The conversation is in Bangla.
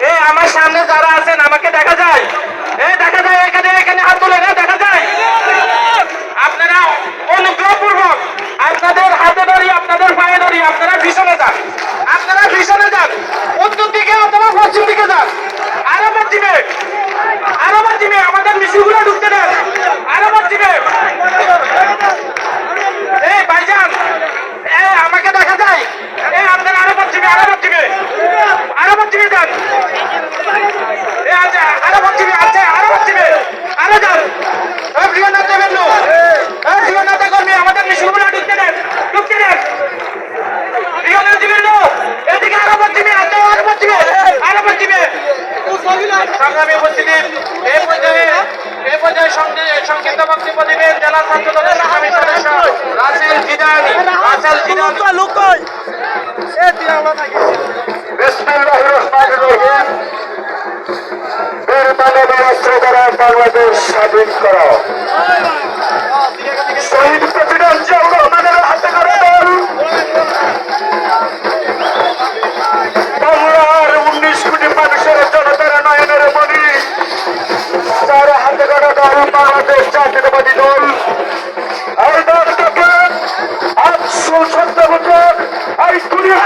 আমার সামনে যারা আছেন, আমাকে দেখা যায়। এ, দেখা যায় এখানে এখানে হাত তুলে দেখা যায়। আপনারা অনুগ্রহপূর্বক আপনাদের হাতে ধরি, আপনাদের পায়ে ধরি, আপনারা ভীষণে যান। আপনারা ভীষণে যান। উত্তর দিকে অথবা পশ্চিম দিকে যান। সংগ্রামী উপস্থিতি এই পর্যায়ে এই পর্যায়ে সংক্ষি- সংক্ষিপ্ত বক্তব্য দিবেন জেলা ছাত্র দলের সংগ্রামী সদস্য রাসেল জিদানি। রাসেল জিদানি। বিসমিল্লাহির রহমানির রহিম। বীর মানবী অস্ত্র দ্বারা বাংলাদেশ স্বাধীন করো। আর জাতীয়তাবাদী দল এই দলটাকে আটশো সত্তর বছর। এই দুনিয়া